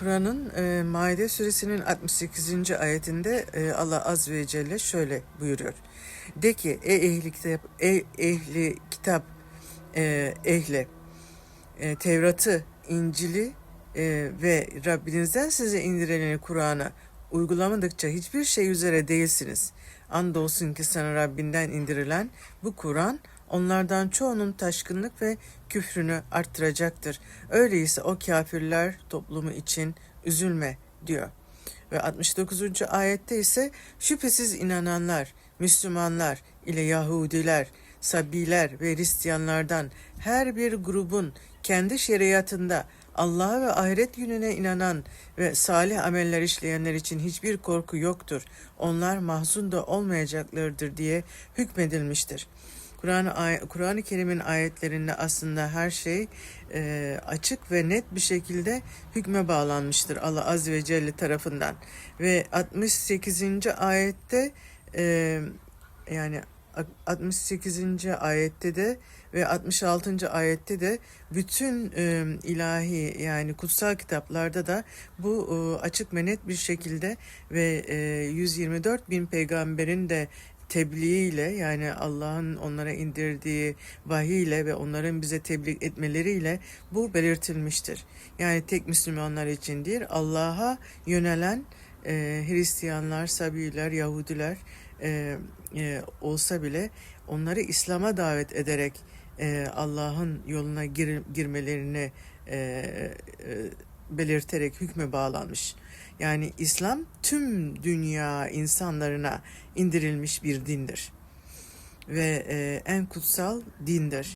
Kur'an'ın e, Maide suresinin 68. ayetinde e, Allah az ve celle şöyle buyuruyor. De ki ey ehli kitap, ey ehli kitap e, ehli e, Tevrat'ı, İncil'i e, ve Rabbinizden size indirileni Kur'an'ı uygulamadıkça hiçbir şey üzere değilsiniz. Andolsun ki sana Rabbinden indirilen bu Kur'an onlardan çoğunun taşkınlık ve küfrünü arttıracaktır. Öyleyse o kafirler toplumu için üzülme diyor. Ve 69. ayette ise şüphesiz inananlar, Müslümanlar ile Yahudiler, Sabiler ve Hristiyanlardan her bir grubun kendi şeriatında Allah'a ve ahiret gününe inanan ve salih ameller işleyenler için hiçbir korku yoktur. Onlar mahzun da olmayacaklardır diye hükmedilmiştir. Kur'an-ı Kur'an-ı Kerim'in ayetlerinde aslında her şey e, açık ve net bir şekilde hükme bağlanmıştır Allah Azze ve Celle tarafından. Ve 68. ayette e, yani 68. ayette de ve 66. ayette de bütün e, ilahi yani kutsal kitaplarda da bu e, açık ve net bir şekilde ve e, 124 bin peygamberin de tebliğiyle yani Allah'ın onlara indirdiği vahiyle ve onların bize tebliğ etmeleriyle bu belirtilmiştir. Yani tek Müslümanlar için değil Allah'a yönelen e, Hristiyanlar, Sabiler, Yahudiler e, e, olsa bile onları İslam'a davet ederek e, Allah'ın yoluna gir, girmelerini e, e, belirterek hükme bağlanmış. Yani İslam tüm dünya insanlarına indirilmiş bir dindir ve e, en kutsal dindir.